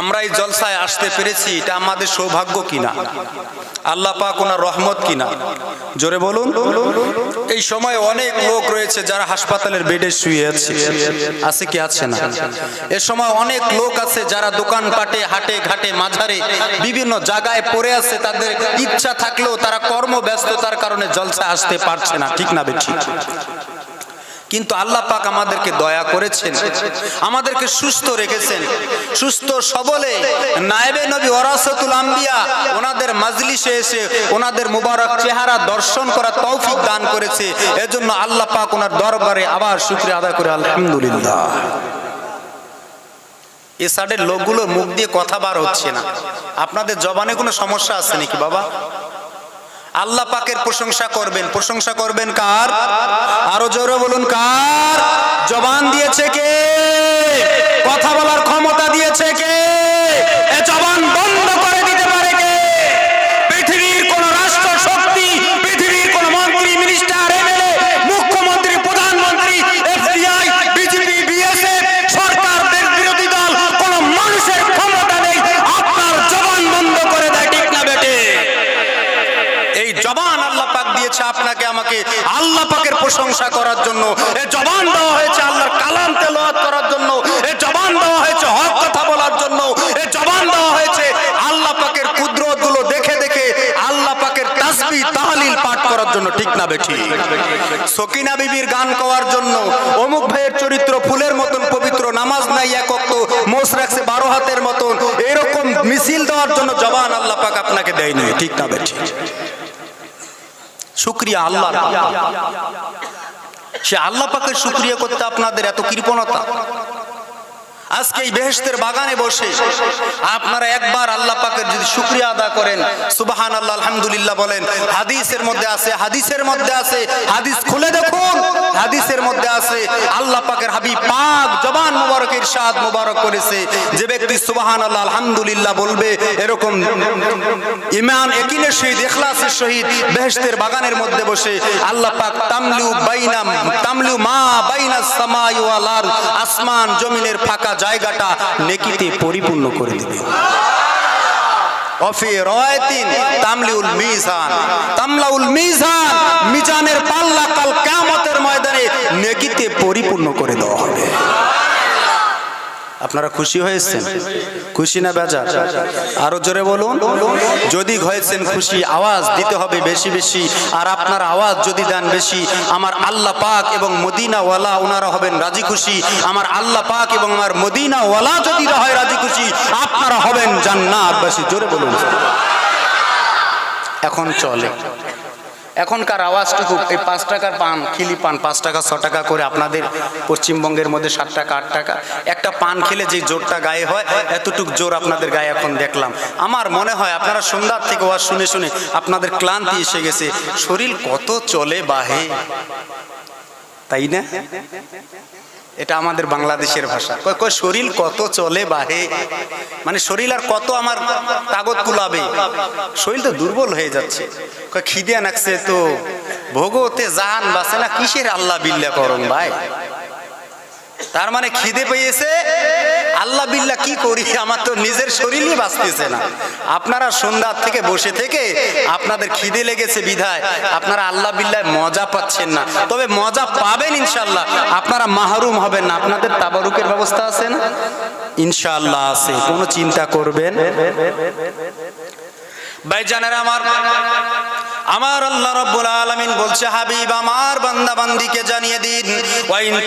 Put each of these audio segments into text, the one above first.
আমরা এই জলসায় আসতে পেরেছি, এটা আমাদের সৌভাগ্য কিনা? আল্লাহ পাক ওনার রহমত কিনা? জোরে বলুন। এই সময় অনেক লোক রয়েছে যারা হাসপাতালের বেডে শুয়ে আছে। আছে কি আছে না? এ সময় অনেক লোক আছে যারা দোকান পাটে হাটে ঘাটে, মাঝারে, বিভিন্ন জায়গায় পড়ে আছে, তাদের ইচ্ছা থাকলেও তারা কর্মব্যস্ততার কারণে জলসায় আসতে পারছে না। ঠিক না বেঠিক কিন্তু আল্লাহ পাক আমাদেরকে দয়া করেছেন, আমাদেরকে সুস্থ রেখেছেন, সুস্থ সবলে নায়েবে নবী ওরাসতুল আম্বিয়া ওনাদের মাজলিসে এসে ওনাদের মুবারক চেহারা দর্শন করা তৌফিক দান করেছে। এজন্য আল্লাহ পাক ওনার দরবারে আবার শুক্রিয়া আদায় করে, আলহামদুলিল্লাহ। এ সাইডের লোকগুলোর মুখ দিয়ে কথা বার হচ্ছে না। আপনাদের জবানে কোনো সমস্যা আছে নাকি বাবা? আল্লাহ পাকের প্রশংসা করবেন। প্রশংসা করবেন কার? আরও জোরে বলুন কার? জবান দিয়েছে কে কথা বলার ক্ষমতা দিয়েছে কে এ জবান বন্ধ করে দিতে পারে কে পৃথিবীর কোন রাষ্ট্র শক্তি পৃথিবীর কোন মন্ত্রী মিনিস্টার এমএলএ মুখ্যমন্ত্রী প্রধানমন্ত্রী এফবিআই বিজেপি বিএসএফ সরকার দেশ বিরোধী দল কোন মানুষের ক্ষমতা নেই আপনার জবান বন্ধ করে দেয় ঠিক না বেটে এই জবান আল্লাহ পাক দিয়েছে আপনাকে আমাকে আল্লাহ পাকের প্রশংসা করার জন্য এই জবান দেওয়া হয়েছে আল্লাহর কালাম তেলাওয়াত করার জন্য এই জবান দেওয়া হয়েছে হক কথা বলার জন্য এই জবান দেওয়া হয়েছে আল্লাহ পাকের কুদরতগুলো দেখে দেখে, আল্লাহ পাকের তাসবিহ তাহলিল পাঠ করার জন্য, ঠিক না বেঠি? সকিনা বিবির গান গাওয়ার জন্য, অমুক ভাইয়ের চরিত্র ফুলের মতন পবিত্র, নামাজ নাই এক মোষ রাখছে বারো হাতের মতন, এরকম মিছিল দেওয়ার জন্য জবান আল্লাহ পাক আপনাকে দেয়নি, ঠিক না বেঠি? শুক্রিয়া আল্লাহ সে আল্লাহ পাকের শুক্রিয়া করতে আপনাদের এত কৃপণতা। আজকে এই বেহেশতের বাগানে বসে আপনারা একবার আল্লাহ পাকের যদি শুক্রিয়া আদা করেন সুবাহান আল্লাহ আলহামদুলিল্লাহ বলেন, হাদিসের মধ্যে আছে, হাদিসের মধ্যে আছে, হাদিস খুলে দেখুন, হাদিসের মধ্যে আছে, আল্লাহ পাকের হাবিব পাক জবান মুবারকের সাদ মুবারক করেছে, যে ব্যক্তি সুবাহান আল্লাহ আলহামদুলিল্লাহ বলবে, এরকম ইমান একিনের সহিত এখলাসের সহিত বেহেশতের বাগানের মধ্যে বসে আল্লাহ পাক তামলু বাইনাম, তামলু মা বাইনা সামাই আসমান জমিনের ফাঁকা জায়গাটা নেকিতে পরিপূর্ণ করে দেবে। অফি রয়তিন তামলিউল মিজান। তামলাউল মিজান মিজানের পাল্লা কাল কিয়ামতের ময়দানে নেকিতে পরিপূর্ণ করে দেওয়া হবে। আপনারা খুশি হয়েছেন? খুশি না বেজার? আরও জোরে বলুন। যদি হয়েছেন খুশি, আওয়াজ দিতে হবে বেশি বেশি। আর আপনার আওয়াজ যদি দেন বেশি, আমার আল্লাহ পাক এবং মদিনা ওয়ালা ওনারা হবেন রাজি খুশি। আমার আল্লাহ পাক এবং আমার মদিনা ওয়ালা যদি হয় রাজি খুশি, আপনারা হবেন জান্নাতবাসী। জোরে বলুন। এখন চলে। এখনকার আওয়াজটুকু, এই পাঁচ টাকার পান, খিলি পান, পাঁচ টাকা, ছ টাকা করে আপনাদের পশ্চিমবঙ্গের মধ্যে সাত টাকা, আট টাকা। একটা পান খেলে যে জোরটা গায়ে হয়, এতটুক জোর আপনাদের গায়ে এখন দেখলাম। আমার মনে হয় আপনারা সন্ধ্যার থেকে ওয়াজ শুনে শুনে আপনাদের ক্লান্তি এসে গেছে। শরীর কত চলে বাহে? তাই না? এটা আমাদের বাংলাদেশের ভাষা। কয় শরীর কত চলে বাহে? মানে শরীর আর কত আমার তাগত কুলাবে? শরীর তো দুর্বল হয়ে যাচ্ছে। কয়, খিদে নাকছে তো ভোগতে জান বাসে না, কিসের আল্লাহ বিল্লা করুন ভাই? তার মানে খিদে পেয়েছে আল্লাহ বিল্লা কি করি? আমার তো নিজের শরীরই বাঁচতেছে না। আপনারা সন্ধ্যার থেকে বসে থেকে আপনাদের খিদে লেগেছে বিধায় আপনারা আল্লাহ বিল্লায় মজা পাচ্ছেন না। তবে মজা পাবেন ইনশাল্লাহ আপনারা মাহরুম হবেন না। আপনাদের তাবারুকের ব্যবস্থা আছে না? ইনশাল্লাহ আছে। কোনো চিন্তা করবেন? ভাই ভাইজানের আমার আমার আল্লাহ রাব্বুল আলামিন বলছে, হাবিব, আমার বান্দা বান্দিকে জানিয়ে দিন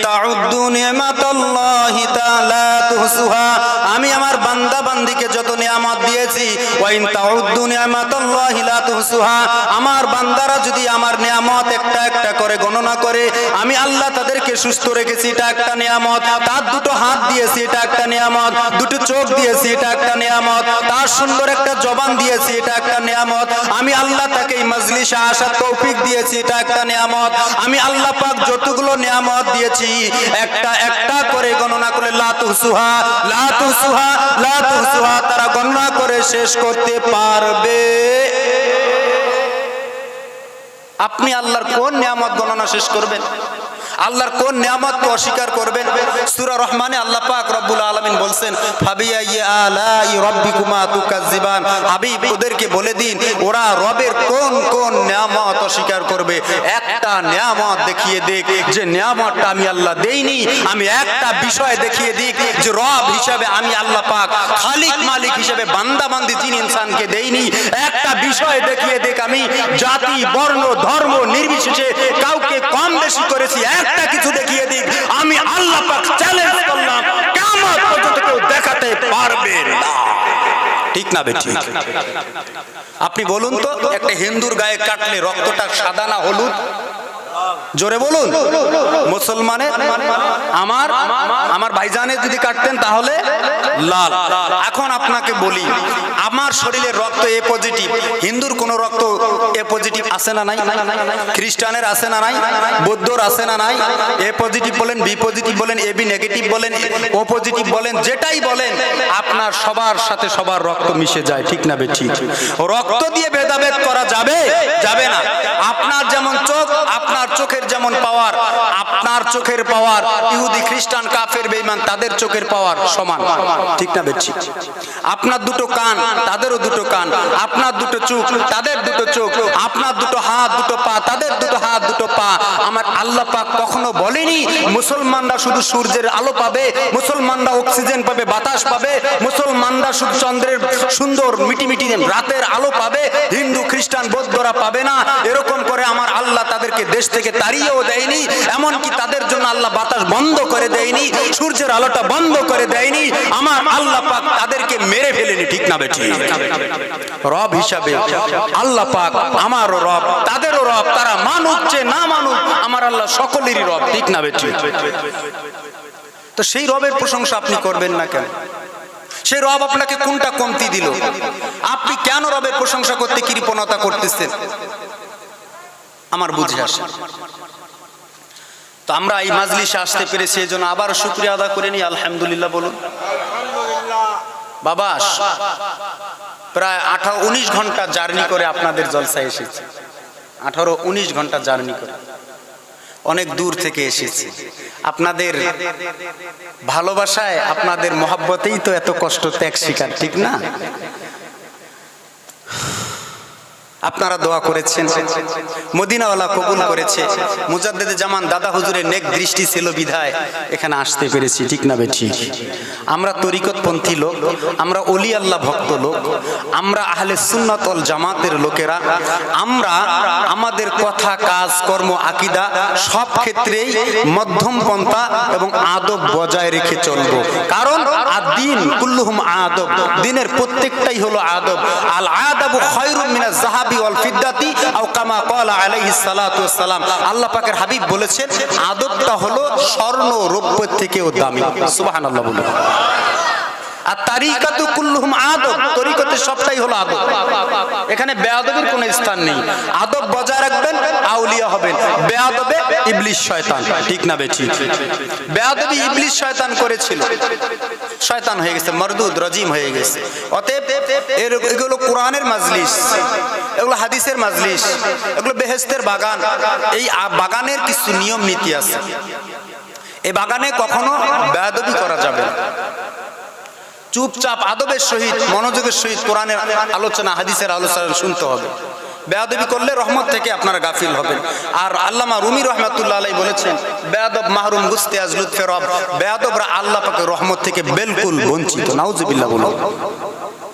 তাউদ্দু নিমাতাল্লাহি তাআলা তুহসুহা। আমি আমার বান্দা বান্দিকে যত নিয়ামত দিয়েছি, ওয়াইন তাউদ্দু নিমাতাল্লাহি লা তুহসুহা। আমার বান্দারা যদি আমার নিয়ামত একটা একটা করে গণনা করে, আমি আল্লাহ তাদেরকে সুস্থ রেখেছি, এটা একটা নিয়ামত। তার দুটো হাত দিয়েছি, এটা একটা নিয়ামত। দুটো চোখ দিয়েছি, এটা একটা নিয়ামত। তার সুন্দর একটা জবান দিয়েছি, এটা একটা নিয়ামত। আমি আল্লাহ তাকে এই মজলিসে আসার তৌফিক দিয়েছি, এটা একটা নিয়ামত। আমি আল্লাহ পাক যতগুলো নিয়ামত দিয়েছি, একটা একটা করে গণনা করে লাতুসুহা লাতুসুহা লাতুসুহা তারা গণনা করে শেষ করতে পারবে। আপনি আল্লাহর কোন নিয়ামত গণনা শেষ করবেন? আল্লাহর কোন নিয়ামতকে অস্বীকার করবেন? সূরা রহমানে আল্লাহ পাক রব্বুল আলামিন বলছেন তুকাজ্জিবান। হাবিব, ওদেরকে বলে দিন, ওরা রবের কোন কোন নিয়ামত অস্বীকার করবে? একটা নিয়ামত দেখিয়ে দিক, যে নিয়ামতটা আমি আল্লাহ দেইনি, আমি একটা বিষয় দেখিয়ে দিক, যে রব হিসাবে আমি আল্লাহ পাক খালিক মালিক হিসেবে বান্দা বান্দি তিন ইনসানকে দেইনি। একটা বিষয় দেখিয়ে দেখ আমি, জাতি, বর্ণ, ধর্ম নির্বিশেষে করেছি, একটা কিছু দেখিয়ে দিক। আমি আল্লাহ চ্যালেঞ্জ করলাম কেমন পর্যন্ত কেউ দেখাতে পারবে না। ঠিক না বেটি আপনি বলুন তো, একটা হিন্দুর গায়ে কাটলে রক্তটা সাদা না হলুদ? জোরে বলুন। মুসলমানের আমার আমার ভাইজানের যদি কাটতেন তাহলে লাল। এখন আপনাকে বলি, আমার শরীরের রক্ত এ পজিটিভ হিন্দুর কোন রক্ত এ পজিটিভ আছে না নাই? খ্রিস্টানের আছে না নাই? বৌদ্ধর আছে না নাই? এ পজিটিভ বলেন, বি পজিটিভ বলেন, এ বি নেগেটিভ বলেন, ও পজিটিভ বলেন, যেটাই বলেন, আপনার সবার সাথে সবার রক্ত মিশে যায়, ঠিক না বে ঠিক? রক্ত দিয়ে ভেদাভেদ করা যাবে? যাবে না। আপনার যেমন চোখ, আপনার চোখের যেমন পাওয়ার আপনার চোখের পাওয়ার, ইহুদি, খ্রিস্টান, কাফের, বেঈমান, তাদের চোখের পাওয়ার সমান। ঠিক না বেঠি আপনার দুটো কান, তাদেরও দুটো কান, আপনার দুটো চোখ, তাদের দুটো চোখ, আপনার দুটো হাত, দুটো পা, তাদের দুটো হাত, দুটো পা। আমার আল্লাহ পাক কখনো বলেনি, মুসলমানরা শুধু সূর্যের আলো পাবে, মুসলমানরা অক্সিজেন পাবে, বাতাস পাবে, মুসলমানরা শুধু চন্দ্রের সুন্দর মিটি মিটি রাতের আলো পাবে, হিন্দু, খ্রিস্টান, বৌদ্ধরা পাবে না। এরকম করে আমার আল্লাহ তাদেরকে দেশ থেকে তাড়িয়েও দেয়নি, এমনকি তাদের জন্য আল্লাহ বাতাস বন্ধ করে দেয়নি, সূর্যের আলোটা বন্ধ করে দেয়নি, আমার আল্লাহ পাক তাদেরকে মেরে ফেলেনি, ঠিক না বেঠি? রব হিসাবে আল্লাহ পাক আমারও রব, তাদেরও রব, তারা মানুক যে না মানুক, আমার আল্লাহ সকলেরই রব, ঠিক না বেঠি? তো সেই রবের প্রশংসা আপনি করবেন না কেন? সেই রব আপনাকে কোনটা কমতি দিল? আপনি কেন রবের প্রশংসা করতে কৃপণতা করতেছেন? আমার বুঝে আসে। তো আমরা এই মাজলিসে আসতে পেরেছি এই জন্য আবার শুক্রিয়া আদা করে নিই, আলহামদুলিল্লাহ বলুন। বাবা, প্রায় আঠারো উনিশ ঘণ্টা জার্নি করে আপনাদের জলসায় এসেছি। আঠারো উনিশ ঘণ্টা জার্নি করে। অনেক দূর থেকে এসেছি। আপনাদের ভালোবাসায়, আপনাদের মহাব্বতেই তো এত কষ্ট ত্যাগ শিকার ঠিক না? আপনারা দোয়া করেছেন। মদিনাওয়ালা কবুল করেছে। মুজাদ্দেদে জামান দাদা হুজুরের নেক দৃষ্টি ছিল বিধায় এখানে আসতে পেরেছি, ঠিক না বেঠি আমরা তরিকতপন্থী লোক, আমরা অলি আল্লাহ ভক্ত লোক, আমরা আহলে সুন্নতল জামাতের লোকেরা, আমরা আমাদের কথা, কাজ, কর্ম, আকিদা সব ক্ষেত্রেই মধ্যম পন্থা এবং আদব বজায় রেখে চলবো। কারণ আদিন কুল্লুহুম আদব, দিনের প্রত্যেকটাই হলো আদব। আল আদাবু খয়রুম মিনাজ জাহাবি ওয়াল আও কামা সালাম আল্লাহ পাকের হাবিব বলেছেন, আদবটা হলো স্বর্ণ রৌপ্যের থেকেও দামি। সুবহানাল্লাহ বলুন। আর তারিকাতু কুল্লুহুম আদব, তরিকতে সবটাই হলো আদব। এখানে বেয়াদবের কোনো স্থান নেই। আদব বজায় রাখবেন, আউলিয়া হবেন। বেয়াদবে ইবলিশ শয়তান, ঠিক না ইবলিশ শয়তান শয়তান হয়ে গেছে রজিম হয়ে গেছে। অতএব এর এগুলো কোরআনের মাজলিস, এগুলো হাদিসের মাজলিস, এগুলো বেহেস্তের বাগান। এই বাগানের কিছু নিয়ম নীতি আছে। এই বাগানে কখনো বেয়াদবি করা যাবে না। চুপচাপ আদবের সহিত, মনোযোগের সহিত কোরআনের আলোচনা, হাদিসের আলোচনা শুনতে হবে। বেয়াদবি করলে রহমত থেকে আপনারা গাফিল হবেন। আর আল্লামা রুমি রহমতুল্লা আলাই বলেছেন, বেয়াদব মাহরুম গুস্তে আজলুত ফেরব, বেয়াদবরা আল্লাহ পাকে রহমত থেকে বেলকুল বঞ্চিত। নাউজুবিল্লাহ বলুন।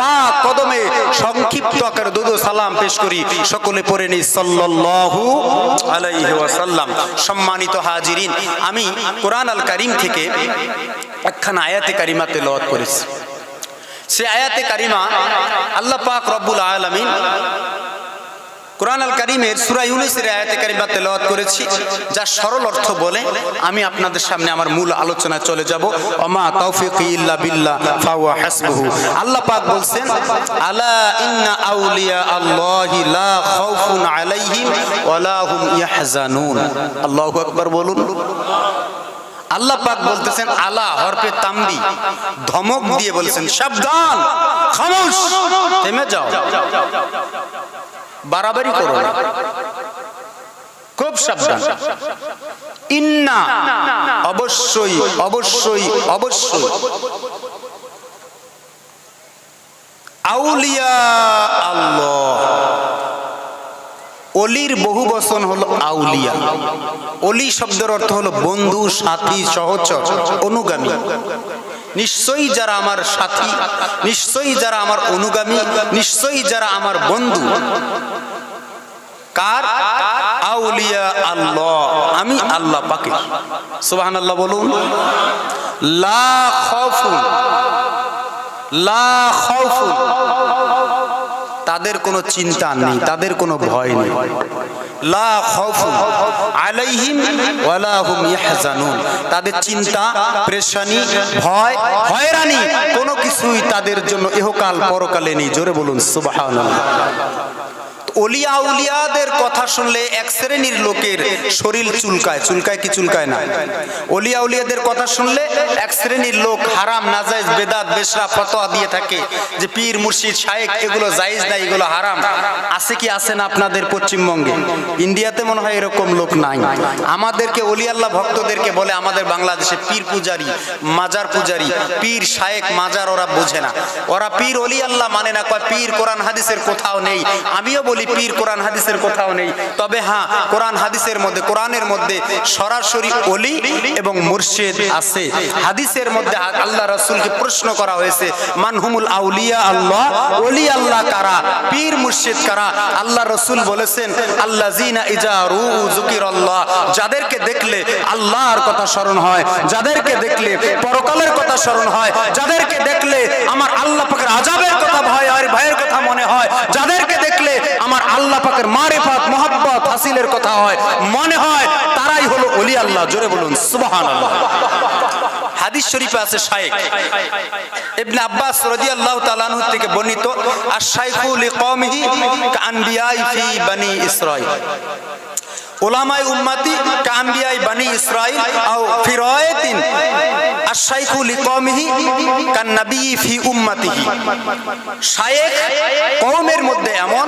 পাক কদমে সংক্ষিপ্ত আকারে দুদু সালাম পেশ করি। সকলে পড়ে নি সাল্লাল্লাহু আলাইহি ওয়াসাল্লাম। সম্মানিত হাজিরিন, আমি কোরআন আল কারীম থেকে একখানা আয়াতে কারিমাতে তেলাওয়াত করেছি। সে আয়াতে কারিমা আল্লাহ পাক রব্বুল আলামিন কোরআন আল কারিমের সূরা ইউনূসের আয়াতে কারিমা তেলাওয়াত করেছি, যা সরল অর্থ বলে আমি আপনাদের সামনে আমার মূল আলোচনায় চলে যাব। অমা তাওফিকি ইল্লা বিল্লাহ আল্লাহ পাক বলছেন, আলা আউলিয়া হুম বলুন। বলতেছেন ধমক দিয়ে বলছেন, সাবধান, খামোশ, থেমে যাও। বাড়াবাড়ি করো খুব সাবধান। ইন্না অবশ্যই অবশ্যই অবশ্যই। আউলিয়া আল্লাহ। অলির বহু বচন হলো আউলিয়া। অলি শব্দের অর্থ হলো বন্ধু, সাথী, সহচর, অনুগামী। নিশ্চয়ই যারা আমার সাথী, নিশ্চয়ই যারা আমার অনুগামী, নিশ্চয়ই যারা আমার বন্ধু। কার? আউলিয়া আল্লাহ। আমি আল্লাহ পাকে সুবহান আল্লাহ বলুন। লা খাউফুন। লা খাউফুন। তাদের কোনো চিন্তা নেই, তাদের কোনো ভয় নেই। লা খাউফুন আলাইহিম ওয়ালা হুম ইয়াহজানুন। তাদের চিন্তা, প্রেশানি, ভয়, হয়রানি, কোনো কিছুই তাদের জন্য ইহকাল পরকালে নেই। জোরে বলুন, সুবহানাল্লাহ। অলিয়া উলিয়াদের কথা শুনলে এক শ্রেণির লোকের শরীর চুলকায় চুলকায় কি চুলকায় না? অলিয়া উলিয়াদের কথা শুনলে এক শ্রেণির লোক হারাম নাজাইজ বেদাত, বেশরা, ফতোয়া দিয়ে থাকে যে পীর, মুর্শিদ শায়েক এগুলো জায়েজ না, এগুলো হারাম। আছে কি, আছে না আপনাদের পশ্চিমবঙ্গে? ইন্ডিয়াতে মনে হয় এরকম লোক নাই। আমাদেরকে অলি আল্লাহ ভক্তদেরকে বলে আমাদের বাংলাদেশে পীর পূজারি, মাজার পূজারি, পীর শায়েক মাজার ওরা বোঝে না। ওরা পীর অলি আল্লাহ মানে না, কয় পীর কোরআন, হাদিসের কোথাও নেই। আমিও বলি পীর কোরআন হাদিসের কোথাও নেই। তবে হ্যাঁ কোরআন হাদিসের মধ্যে, কোরআনের মধ্যে সরাসরি অলি এবং মুর্শিদ আছে। হাদিসের মধ্যে আল্লাহ রাসূলকে প্রশ্ন করা হয়েছে মানহুমুল আউলিয়া আল্লাহ? অলি আল্লাহ কারা? পীর, মুর্শিদ কারা? আল্লাহ রসুল বলেছেন আল্লাহ জিনা ইজারু জুকির আল্লাহ যাদেরকে দেখলে আল্লাহর কথা স্মরণ হয়, যাদেরকে দেখলে পরকালের কথা স্মরণ হয়, যাদেরকে দেখলে আমার আল্লাহ পাকের আজাবের কথা ভয় হয়, ভয়ের কথা মনে হয়, যাদেরকে দেখলে আমার আল্লাহ পাকের মারেফাত, মোহাব্বত হাসিলের কথা হয়, মনে হয় তারাই হলো অলি আল্লাহ। জোরে বলুন, সুবহানাল্লাহ। হাদিস শরীফে আছে শায়েক ইবনে আব্বাস রাদিয়াল্লাহু তাআলা আনহু থেকে বর্ণিত আর শাইখু লিকওমিহি কাআনবিয়াই ফি বনি ইসরাঈল। ওলামাই উম্মতি কাম্বিয়াই বানি ইসরাইল আও ফি রায়াতিন আশাইখু লিকওমিহি কান নবী ফি উম্মতিহি। শায়েখ কওমের মধ্যে এমন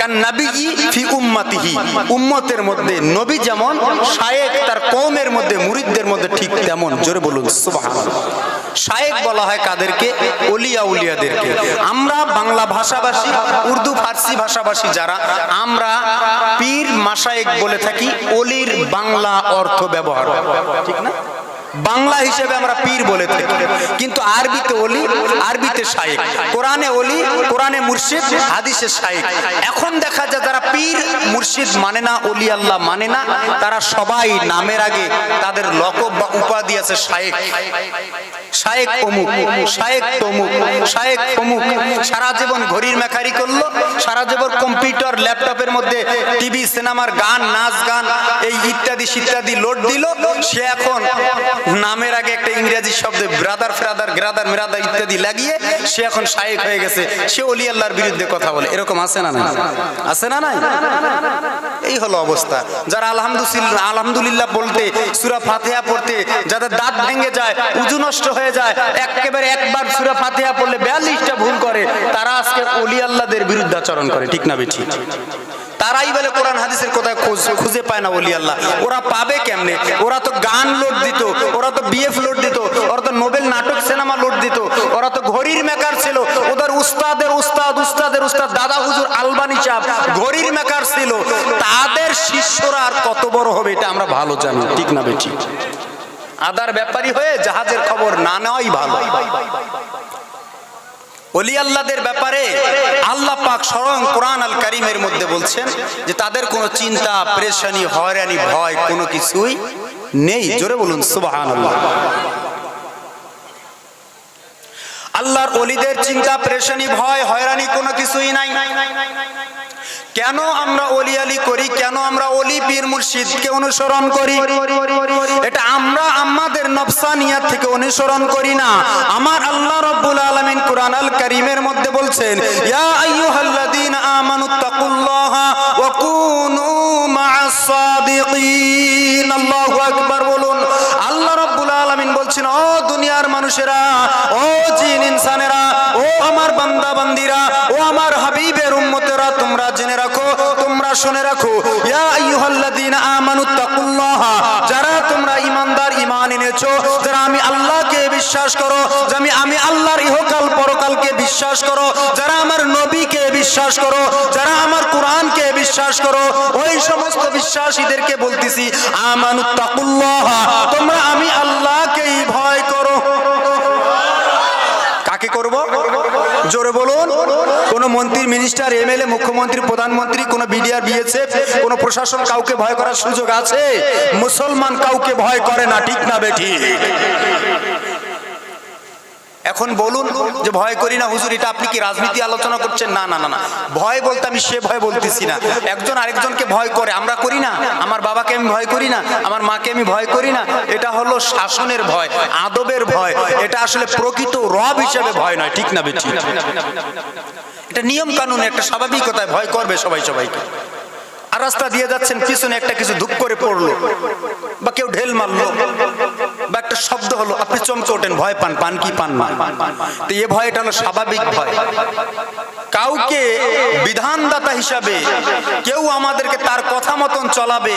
কান নবী ফি উম্মতিহি। উম্মতের মধ্যে নবী যেমন, শায়েখ তার কওমের মধ্যে, মুরিদদের মধ্যে ঠিক তেমন। জোরে বলুন, সুবহানাল্লাহ। বলা হয় কাদেরকে? অলিয়া উলিয়াদেরকে। আমরা বাংলা ভাষাভাষী উর্দু ফার্সি ভাষাভাষী যারা, আমরা পীর মাসায়েক বলে থাকি অলির বাংলা অর্থ ব্যবহার। ঠিক না? বাংলা হিসেবে আমরা পীর বলে থাকি। কিন্তু আরবিতে অলি আরবিতে শায়েক। কোরআনে অলি কোরআনে মুর্শিদ, হাদিসে শায়েক। এখন দেখা যায় যারা পীর, মুর্শিদ মানে না অলি আল্লাহ মানে না, তারা সবাই নামের আগে তাদের লকব বা উপাধি আছে শায়েক। শায়েক অমুক, শায়েক তমুক, শায়েক অমুক। সারা জীবন ঘড়ির মেকারি করল, সারা জীবন কম্পিউটার, ল্যাপটপের মধ্যে টিভি, সিনেমার গান, নাচ গান, এই ইত্যাদি ইত্যাদি লোড দিল। সে এখন নামের আগে একটা ইংরেজি শব্দ ব্রাদার ফ্রাদার গ্রাদার মেরাদার ইত্যাদি লাগিয়ে সে এখন শায়েক হয়ে গেছে। সে অলি আল্লাহর বিরুদ্ধে কথা বলে। এরকম আছে না নাই? আছে না নাই? এই হলো অবস্থা। যারা আলহামদুলিল্লাহ আলহামদুলিল্লাহ বলতে, সুরা ফাতেহা পড়তে, যাদের দাঁত ভেঙে যায়, উজু নষ্ট হয়ে যায়, একেবারে একবার সুরা ফাতেহা পড়লে বিয়াল্লিশটা ভুল করে, তারা আজকে অলি আল্লাহদের বিরুদ্ধাচরণ করে। ঠিক না বেঠি? তারাই বলে কোরআন হাদিসের কোথায় খোঁজ পায় না বলি আল্লাহ। ওরা পাবে কেমনে? ওরা তো গান লোড দিত। ওরা তো বিএফ লোড দিত, ওরা তো নোবেল নাটক সিনেমা লোড দিত, ওরা তো ঘড়ির মেকার ছিল, ওদের উস্তাদের উস্তাদ উস্তাদের উস্তাদ, দাদা হুজুর আলবানি চাপ ঘড়ির মেকার ছিল। তাদের শিষ্যরা আর কত বড় হবে এটা আমরা ভালো জানি, ঠিক না বেঠি? আদার ব্যাপারী হয়ে জাহাজের খবর না নেওয়াই ভালো। অলি আল্লাহদের ব্যাপারে আল্লাহ পাক স্বয়ং কোরআন আল কারিমের মধ্যে বলছেন যে তাদের কোনো চিন্তা, প্রেশানি, হয়রানি, ভয় কোনো কিছুই নেই, জোরে বলুন সুবাহান আল্লাহর অলিদের চিন্তা, প্রেশানি, ভয়, হয়রানি কিছুই নাই। কেন আমরা অলি আলি করি? কেন আমরা অলি পীর মুর্শিদকে অনুসরণ করি? এটা আমরা আমাদের নফসানিয়াত থেকে অনুসরণ করি না। আমার আল্লাহ রাব্বুল আলামিন কুরআন আল কারীমের মধ্যে বলছেন, ইয়া আইয়ুহাল্লাযীনা আমানুত্তাকুল্লাহা মা'আস الله আকবার বলুন। আল্লাহ রাব্বুল আলামিন বলছেন, ও দুনিয়ার মানুষেরা, ও জিন ইনসানেরা, ও আমার বান্দা বান্দিরা ও আমার হাবিবের উম্মতেরা, তোমরা জেনে রাখো তোমরা শুনে রাখো যারা তোমরা ঈমানদার ঈমান এনেছো, যারা আমি আল্লাহকে বিশ্বাস করো আমি আমি আল্লাহর ইহকাল পরকালকে বিশ্বাস করো, যারা আমার নবীকে বিশ্বাস করো, যারা আমার কোরআনকে বিশ্বাস করো, ওই সমস্ত বিশ্বাসীদেরকে বলতেছি আমানুত্তাকুল্লাহা তোমরা আমি আল্লাহকেই ভয় করো। কাকে করব? জোরে বলুন। কোন মন্ত্রী মিনিস্টার এমএলএ মুখ্যমন্ত্রী, প্রধানমন্ত্রী, কোন বিডিআর বিএসএফ কোন প্রশাসন কাউকে ভয় করার সুযোগ আছে? মুসলমান কাউকে ভয় করে না, ঠিক না বেঠি এখন বলুন যে ভয় করি না, হুজুর, এটা আপনি কি রাজনীতি আলোচনা করছেন? না না না না। ভয় বলতে আমি সে ভয় বলতেছি না। একজন আরেকজনকে ভয় করে, আমরা করি না। আমার বাবাকে আমি ভয় করি না, আমার মাকে আমি ভয় করি না। এটা হলো শাসনের ভয়, আদবের ভয়। এটা আসলে প্রকৃত রব হিসেবে ভয় নয়, ঠিক না বেঠি এটা নিয়ম কানুন একটা স্বাভাবিকতায় ভয় করবে সবাই সবাইকে। আর রাস্তা দিয়ে যাচ্ছেন, পিছনে একটা কিছু ধুপ করে পড়ল, বা কেউ ঢেল মারলো। বা একটা শব্দ হলো, আপনি চমকে ওঠেন, ভয় পান পান কি, পান না। তো এ ভয়টা হলো স্বাভাবিক ভয়। কাউকে বিধানদাতা হিসাবে কেউ আমাদেরকে তার কথা মতন চলাবে,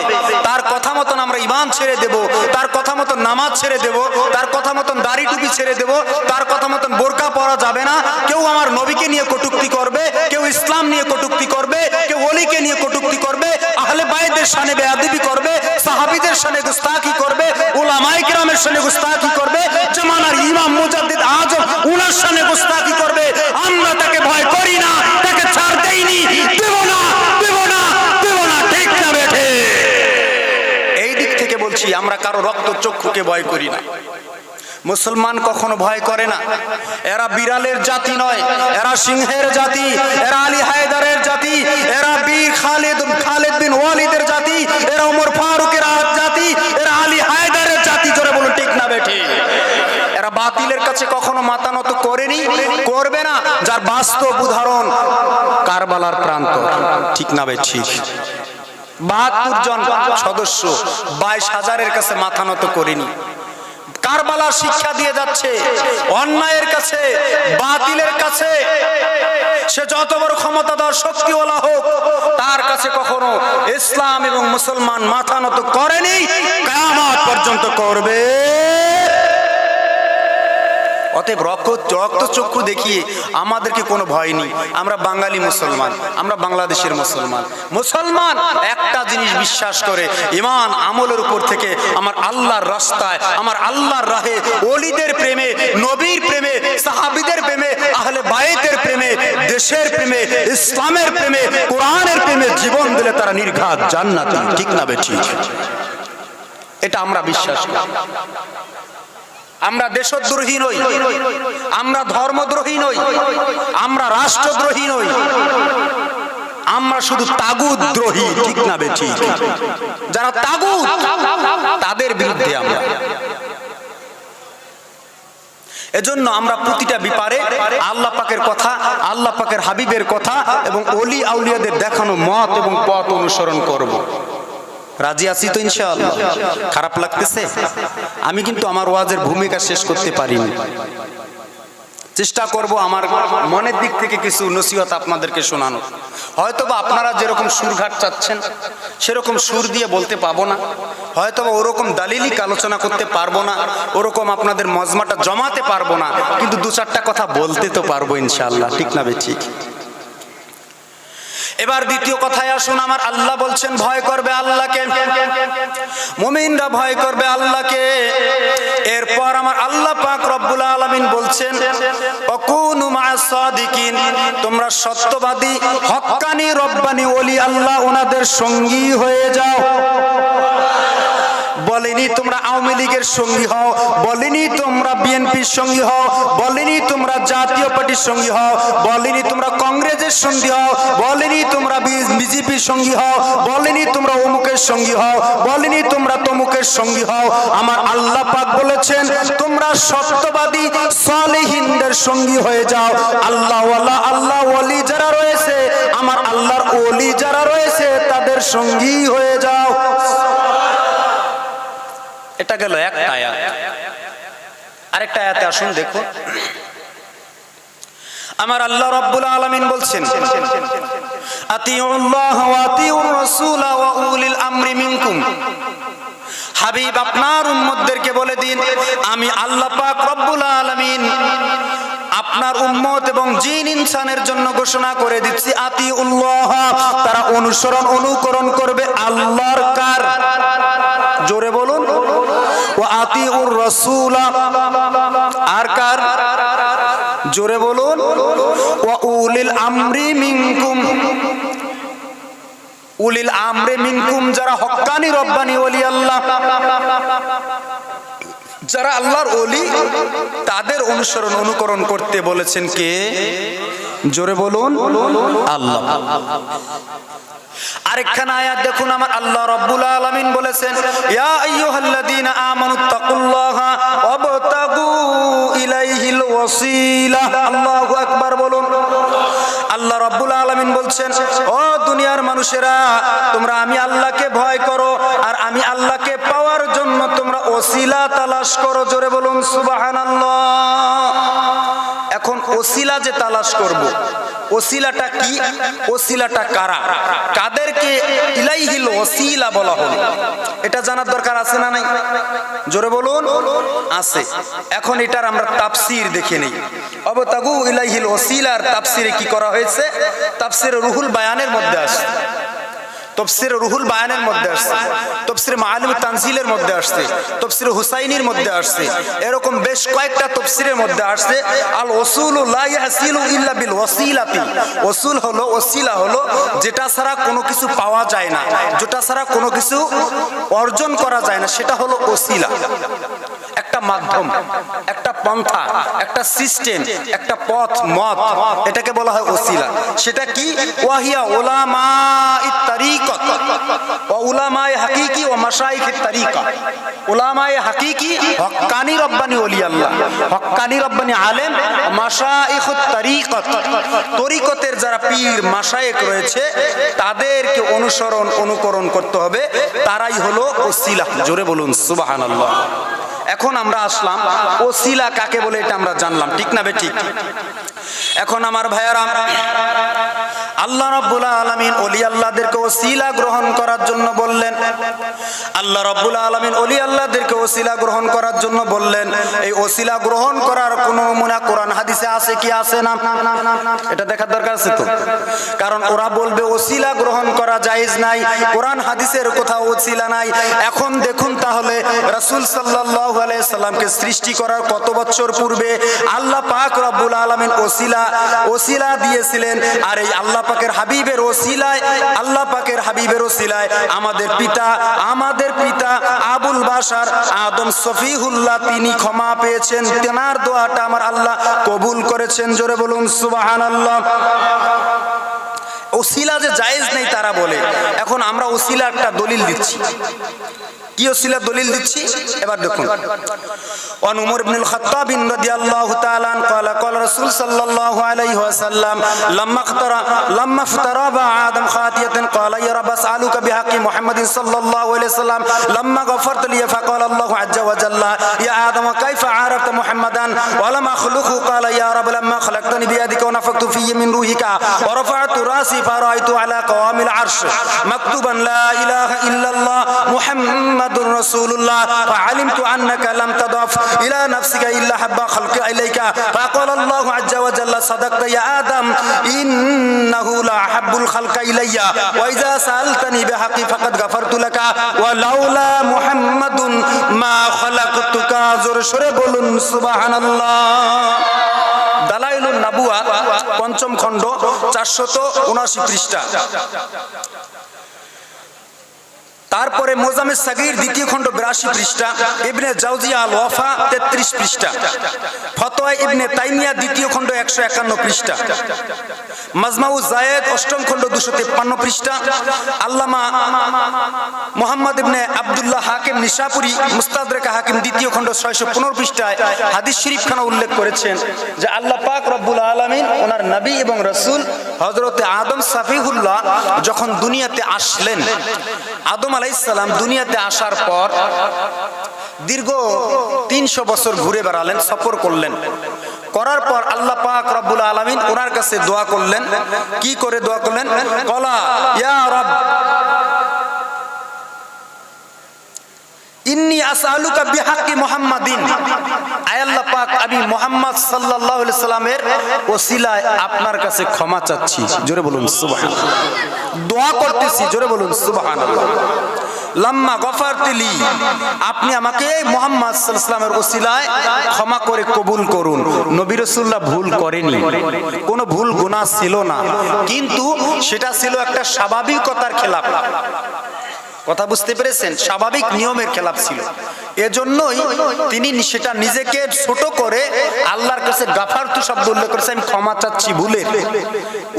তার কথা মতন আমরা ইমান ছেড়ে দেব, তার কথা মতন নামাজ ছেড়ে দেব, তার কথা মতন দাড়ি টুপি ছেড়ে দেব, তার কথা মতন বোরকা পরা যাবে না। কেউ আমার নবীকে নিয়ে কটুক্তি করবে, কেউ ইসলাম নিয়ে কটুক্তি করবে, কেউ অলিকে নিয়ে কটুক্তি করবে, আহলে বাইদের সানে বেয়াদবি করবে, সাহাবিদের সানে গুস্তাখি করবে, উলামায়ে কেরামের সানে গুস্তাখি করবে, জামানার ইমাম মুজাদ্দিদ আজম উনার সানে গুস্তাখি করবে। আমরা তাকে ভয় করি না তাকে ছাড় দেইনি দেব না দেব না দেব না ঠিক না বেঠে এই দিক থেকে বলছি আমরা কারও রক্ত চক্ষুকে ভয় করি না। মুসলমান কখনো ভয় করে না। এরা বিড়ালের জাতি নয়, এরা সিংহের জাতি, এরা আলী হায়দারের জাতি, এরা বীর খালিদ খালিদ বিন ওয়ালিদের জাতি, এরা ওমর ফারুকের জাতি, এরা আলী হায়দারের জাতি, জোরে বলুন ঠিক না বেঠি? এরা বাতিলের কাছে কখনো মাথা নত করেনি, করবে না, যার বাস্তব উদাহরণ কারবালার প্রান্ত। ঠিক না বে ঠিক বাহাত্তর জন সদস্য বাইশ হাজারের কাছে মাথা নত করেনি। কারবালার শিক্ষা দিয়ে যাচ্ছে অন্যায়ের কাছে বাতিলের কাছে। সে যত বড় ক্ষমতাদার শক্তিওয়ালা হোক তার কাছে কখনো ইসলাম এবং মুসলমান মাথা নত করেনি কায়ামত পর্যন্ত করবে। অতএব রক্ত রক্তচক্ষু দেখিয়ে আমাদেরকে কোনো ভয় নেই। আমরা বাঙালি মুসলমান, আমরা বাংলাদেশের মুসলমান। মুসলমান একটা জিনিস বিশ্বাস করে, ইমান আমলের উপর থেকে আমার আল্লাহর রাস্তায়, আমার আল্লাহর রাহে অলিদের প্রেমে, নবীর প্রেমে, সাহাবিদের প্রেমে, আহলে বায়েতের প্রেমে, দেশের প্রেমে, ইসলামের প্রেমে, কোরআনের প্রেমে জীবন দিলে তারা নির্ঘাত জান্নাত। ঠিক না বেঠিক? এটা আমরা বিশ্বাস করি। আমরা দেশদ্রোহী নই, আমরা ধর্মদ্রোহী নই, আমরা রাষ্ট্রদ্রোহী নই। আমরা শুধু তাগুদ দ্রোহী ঠিক না বে ঠিক? যারা তাগুদ তাদের বিরুদ্ধে আমরা। এজন্য আমরা প্রতিটা বিপারে আল্লাহ পাকের কথা, আল্লাহ পাকের হাবিবের কথা এবং অলি আউলিয়াদের দেখানো মত এবং পথ অনুসরণ করব। রাজি আছি তো ইনশাআল্লাহ। খারাপ লাগতেছে? আমি কিন্তু আমার ওয়াজের ভূমিকা শেষ করতে পারিনি। চেষ্টা করব আমার মনের দিক থেকে কিছু নসিহত আপনাদেরকে শোনানো হয়তো বা আপনারা যেরকম সুরঘাট চাচ্ছেন, সেরকম সুর দিয়ে বলতে পাবো না। হয়তো বা ওরকম দালিলিক আলোচনা করতে পারব না, ওরকম আপনাদের মজমাটা জমাতে পারব না, কিন্তু দু চারটা কথা বলতে তো পারব ইনশাল্লাহ ঠিক না বে, ঠিক? এবার দ্বিতীয় কথায় আসুন, আমার আল্লাহ বলছেন, ভয় করবে আল্লাহকে। মুমিনরা ভয় করবে আল্লাহকে। এরপর আমার আল্লাহ পাক রব্বুল আলামিন বলছেন তোমরা সত্যবাদী, হক্কানি, রব্বানি, ওলি আল্লাহ ওনাদের সঙ্গী হয়ে যাও। বলেনি তোমরা আওয়ামী লীগের সঙ্গী হও, বলেনি তোমরা বিএনপির সঙ্গী হও, বলেনি তোমরা জাতীয় পার্টির সঙ্গী হও, বলেনি তোমরা কংগ্রেসের সঙ্গী হও, বলেনি তোমরা বিজেপির সঙ্গী হও, বলেনি তোমরা অমুকের সঙ্গী হও, বলেনি তোমরা তমুকের সঙ্গী হও। আমার আল্লাহ পাক বলেছেন, তোমরা সত্যবাদী সালেহিনদের সঙ্গী হয়ে যাও। আল্লাহ আল্লাহ ওলি যারা রয়েছে, আমার আল্লাহর ওলি যারা রয়েছে, তাদের সঙ্গী হয়ে যাও। এটা গেল একটা আয়াত আরেকটা আয়াতে আসুন দেখো আমার আল্লাহ রাব্বুল আলামিন বলছেন, আতিউল্লাহ ওয়া আতিউর রাসূল ওয়া উলিল আমরি মিনকুম। হাবিব, আপনার উম্মতদেরকে বলে দিন, আমি আল্লাহ পাক রব্বুল আলামিন আপনার উম্মত এবং জিন ইনসানের জন্য ঘোষণা করে দিচ্ছি আতি উল্লাহ তারা অনুসরণ, অনুকরণ করবে আল্লাহর কার আর কার? জোরে বলুন। উলিল আমরি মিনকুম। উলিল আমরে মিনকুম, যারা হক্কানি রব্বানি ওলি আল্লাহ। যারা আল্লাহর ওলি, তাদের অনুসরণ, অনুকরণ করতে বলেছেন কে? জোরে বলুন। আল্লাহ। আরেকখানা আয়াত দেখুন, আমার আল্লাহ রাব্বুল আলামিন বলেছেন, ইয়া আইয়ুহাল্লাযীনা আমানুত্তাকুল্লাহা ওয়াবতাগু ইলাইহিল ওয়াসিলা। আল্লাহু আকবার বলুন। আল্লাহ রাব্বুল আলামিন বলছেন, ও দুনিয়ার মানুষেরা, তোমরা আমি আল্লাহকে ভয় করো, আর আমি আল্লাহকে পাওয়ার জন্য তোমরা ওসিলা তালাশ করো। জোরে বলুন, সুবহানাল্লাহ। এখন ওসিলা যে তালাশ করব ওসিলাটা কি? ওসিলাটা কারা? কাদেরকে ইলাইহিল ওসিলা বলা হলো? এটা জানার দরকার আছে না নাই? জোরে বলুন, আছে। এখন এটার আমরা তাফসীর দেখে নেই। অবতাগু ইলাইহিল ওসিলার তাফসীরে কি করা হয়েছে? তাফসীরে রুহুল বায়ানের মধ্যে আছে। তফসির রুহুল বায়ানের মধ্যে আসছে, তফসির মাআলিম তানজিলের মধ্যে আসছে, তফসির হুসাইনির মধ্যে আসছে, এরকম বেশ কয়েকটা তফসিরের মধ্যে আসছে, আল ওসুল ইল্লা বিল ওয়াসিলাতি ওসুল হলো ওসিলা হলো যেটা ছাড়া কোনো কিছু পাওয়া যায় না, যেটা ছাড়া কোনো কিছু অর্জন করা যায় না, সেটা হলো ওসিলা। একটা মাধ্যম, একটা পন্থা, একটা সিস্টেম, একটা পথ, মত, এটাকে বলা হয় ওসিলা। সেটা কি? ওয়াহিয়া ওলামা ইত্তারিকত ও উলামায়ে হাকিকি ও মাশাইখিত তারিকা। উলামায়ে হাকিকি, হক্কানি রব্বানি ওলি আল্লাহ হক্কানি রব্বানি আলেম মাশাইখুত তারিকত। তরিকতের যারা পীর মাশায়েক রয়েছে, তাদেরকে অনুসরণ, অনুকরণ করতে হবে। তারাই হলো ওসিলা। জোরে বলুন, সুবহানাল্লাহ। এখন আমরা আসলাম, ওসিলা কাকে বলে এটা আমরা জানলাম। ঠিক না বেঠিক এখন আমার ভাইয়ারা, আল্লাহ রাব্বুল আলামিন ওলি আল্লাহদেরকে ওসিলা গ্রহণ করার জন্য বললেন। আল্লাহ রাব্বুল আলামিন ওলি আল্লাহদেরকে ওসিলা গ্রহণ করার জন্য বললেন। এই ওসিলা গ্রহণ করার কোনো নমুনা কোরআন হাদিসে আছে কি আছে না? এটা দেখার দরকার আছে তো? কারণ ওরা বলবে ওসিলা গ্রহণ করা জায়েজ নাই, কোরআন হাদিসের কোথাও ওসিলা নাই। এখন দেখুন তাহলে রাসূল সাল্লাল্লাহু আলাইহি সাল্লামকে সৃষ্টি করার কত বছর পূর্বে আল্লাহ পাক রব্বুল আলামিন ওসিলা ওসিলা দিয়েছিলেন। আর এই আল্লাহ পাকের হাবিবের ওসিলায়, আল্লাহ পাকের হাবিবের ওসিলায় আমাদের পিতা আমাদের পিতা আবুল বাশার আদম সফিহুল্লাহ, তিনি ক্ষমা পেয়েছেন। তেনার দোয়াটা আমার আল্লাহ কবুল করেছেন। জোরে বলুন, সুবহানাল্লাহ। ওসিলা যে জায়েজ নেই তারা বলে। এখন আমরা ওসিলা একটা দলিল দিচ্ছি। কি ওসিলা দলিল দিচ্ছি এবার দেখুন ওয়ান উমর ইবনুল খাত্তাব রাদিয়াল্লাহু তাআলা আন قال قال رسول صلى الله عليه وسلم لما اختار لما افترى آدم خاتية قال يا رب اسألك بحق محمد صلى الله عليه وسلم لما غفرت لي فقال الله عز وجل يا آدم كيف عرفت محمدا ولم أخلقه قال يا رب لما خلقتني بيدك ونفخت في من روحك ورفعت راسي فرأيت على قوام العرش مكتوبا لا إله إلا الله محمد মুহাম্মাদুর রাসূলুল্লাহ। ওয়া আলিমতু আন্নাকা লাম তাদাফ ইলা নাফসিকা ইল্লা হাব্বা খালকি ইলাইকা ফাকাল আল্লাহু আজ্জা ওয়া জাল্লা, সাদাকতা ইয়া আদম, ইন্নাহু লা হাব্বুল খালকা ইলাইয়া। ওয়া ইযা সালতানি বিহাqqি ফাকাদ গাফারতু লাকা। ওয়া লাউলা মুহাম্মাদুন মা খালাকতুকা। জোরে সরে বলুন, সুবহানাল্লাহ। দালাইলুন নাবুয়া পঞ্চম খণ্ড, চারশত উনাশি পৃষ্ঠা। তারপরে মোজামে সাগির দ্বিতীয় খণ্ড বিরাশি পৃষ্ঠা, ইবনে জাউজিয়া আল ওয়াফা তেত্রিশ পৃষ্ঠা, ফতোয়া ইবনে তাইমিয়া দ্বিতীয় খণ্ড একশো একান্ন পৃষ্ঠা, মাজমাউ জায়েদ অষ্টম খণ্ড দুশো তেপ্পান্ন পৃষ্ঠা, আল্লামা মোহাম্মদ ইবনে আবদুল্লাহ হাকিম নিশাপুরি মুস্তাদ মুস্তাদরেকা হাকিম দ্বিতীয় খণ্ড ছয়শো পনেরো পৃষ্ঠায় হাদিস শরীফ খানা উল্লেখ করেছেন যে আল্লাহ পাক রব্বুল আলমিন ওনার নবী এবং রসুল হজরতে আদম সাফিহুল্লাহ যখন দুনিয়াতে আসলেন, আদম আলাইসাল্লাম দুনিয়াতে আসার পর দীর্ঘ তিনশো বছর ঘুরে বেড়ালেন, সফর করলেন। করার পর আল্লাহ পাক রব্বুল আলমিন ওনার কাছে দোয়া করলেন। কি করে দোয়া করলেন? কলা, ইয়া রব ইন্নি আসআলুকা বিহাক্কি মুহাম্মাদিন। আয় আল্লাহ পাক, আমি মুহাম্মদ সাল্লাল্লাহু আলাইহি সাল্লামের ওসিলায় আপনার কাছে ক্ষমা চাচ্ছি। জোরে বলুন, সুবহানাল্লাহ। দোয়া করতেছি, জোরে বলুন, সুবহানাল্লাহ। লাম্মা গফারতিলি আপনি আমাকে মুহাম্মদ সাল্লামের ওসিলায় ক্ষমা করে কবুল করুন। নবী রাসূলুল্লাহ ভুল করেনি কোনো ভুল গুনাহ ছিল না। কিন্তু সেটা ছিল একটা স্বাভাবিকতার খেলাফ। কথা বুঝতে পেরেছেন? স্বাভাবিক নিয়মের খেলাপ ছিল। এজন্যই তিনি সেটা নিজেকে ছোট করে আল্লাহর কাছে গাফারতু শব্দ উল্লেখ করেছে আমি ক্ষমা চাচ্ছি ভুলে।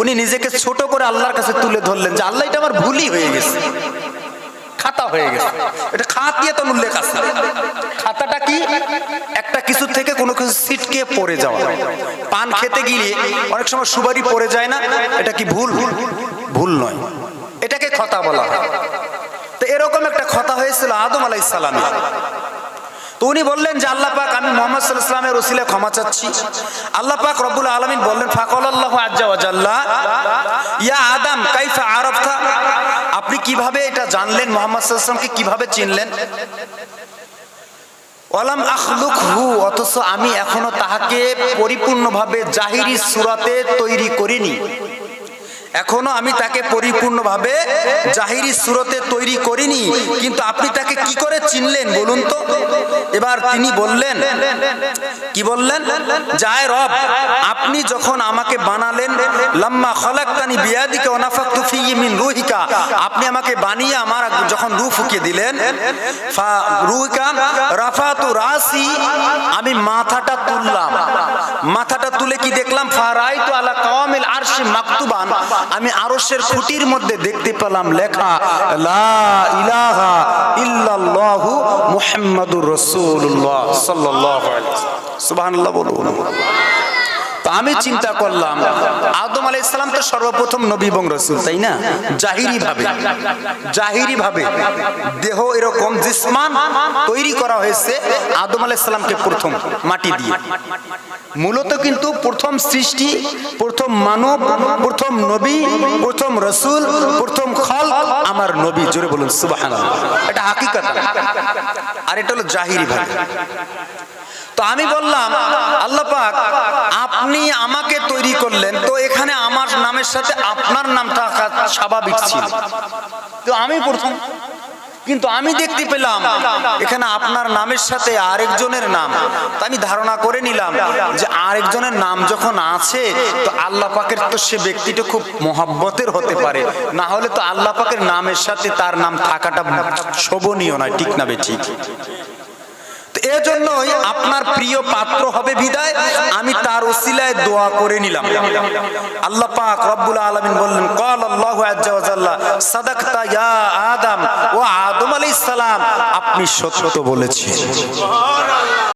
উনি নিজেকে ছোট করে আল্লাহর কাছে তুলে ধরলেন যে, আল্লাহ, এটা আমার ভুলই হয়ে গেছে। খাতা হয়ে গেছে। এটা আছে। খাতাটা কি? একটা থেকে কোনো কিছু যাওয়া। পান খেতে গিয়ে অনেক সময় সুবারি পড়ে যায় না? এটা কি ভুল? ভুল নয়। এটাকে খতা বলা হয় তো এরকম একটা কথা হয়েছিল আদম আলাইসালামে তো উনি বললেন যে আল্লাহ পাক আমি মোহাম্মদ সাল্লাহ ইসলামের ওসিলে ক্ষমা চাচ্ছি। আল্লাহ পাক রব্বুল আলমিন বললেন ফাকল আল্লাহ আজ্জা ওয়াজাল্লাহ ইয়া আদম, কাইফা আরবথা আপনি কীভাবে এটা জানলেন? মোহাম্মদ সাল্লামকে কীভাবে চিনলেন? ওয়ালাম আখলুক হু অথচ আমি এখনও তাহাকে পরিপূর্ণভাবে জাহিরি সুরাতে তৈরি করিনি। এখনও আমি তাকে পরিপূর্ণভাবে জাহিরি সুরতে তৈরি করিনি, কিন্তু আপনি তাকে কি করে চিনলেন বলুন তো? এবার তিনি বললেন, কি বললেন? যায় রব, আপনি যখন আমাকে বানালেন, লাম্মা খলাক্তানি বিয়াদিকে অনাফাক্তু ফি মিন রুহিকা, আপনি আমাকে বানিয়ে আমার যখন রু ফুকিয়ে দিলেন রুহিকা রাফাতু রাসি, আমি মাথাটা তুললাম। মাথাটা তুলে কি ফারাই তো আলা কামিল আরশি মাকতুবান। আমি আরশের খুঁটির মধ্যে দেখতে পেলাম লেখা, লা ইলাহা ইল্লাল্লাহু মুহাম্মাদুর রাসূলুল্লাহ সাল্লাল্লাহু আলাইহি সুবহানাল্লাহ বলুন। তো আমি চিন্তা করলাম, আদম আলাইহিস সালাম তো সর্বপ্রথম নবী এবং রসুল, তাই না? জাহিরি ভাবে জাহিরি ভাবে দেহ এরকম জিসমান তৈরি করা হয়েছে আদম আলাইহিস সালামকে প্রথম মাটি দিয়ে। মূলত কিন্তু প্রথম সৃষ্টি, প্রথম মানব, প্রথম নবী, প্রথম রসুল, প্রথম খল আমার নবী, জোরে বলুন সুবহানাল্লাহ। এটা হাকিকত। আর এটা হলো জাহিরি ভাবে। তো আমি বললাম, আল্লাহ পাক, আপনি আমাকে তৈরি করলেন, তো এখানে আমার নামের সাথে আপনার নাম থাকা স্বাভাবিক ছিল। তো আমি প্রথম, কিন্তু আমি দেখতে পেলাম, এখানে আপনার নামের সাথে আরেকজনের নাম। তা আমি ধারণা করে নিলাম যে আরেকজনের নাম যখন আছে, তো আল্লাহ পাকের তো সে ব্যক্তিটা খুব মহাব্বতের হতে পারে। না হলে তো আল্লাহ পাকের নামের সাথে তার নাম থাকাটা শোভনীয় নয়, ঠিক না বে ঠিক? এজন্যই আপনার প্রিয় পাত্র হবে বিদায়। আমি তার ওসিলায় দোয়া করে নিলাম। আল্লাহ পাক রব্বুল আলামিন বললেন কল আল্লাহু আজ্জা ওয়া জাল্লা, সাদাকতা ইয়া আদম ও আদম আলাইহিস সালাম। আপনি সত্য বলেছেন।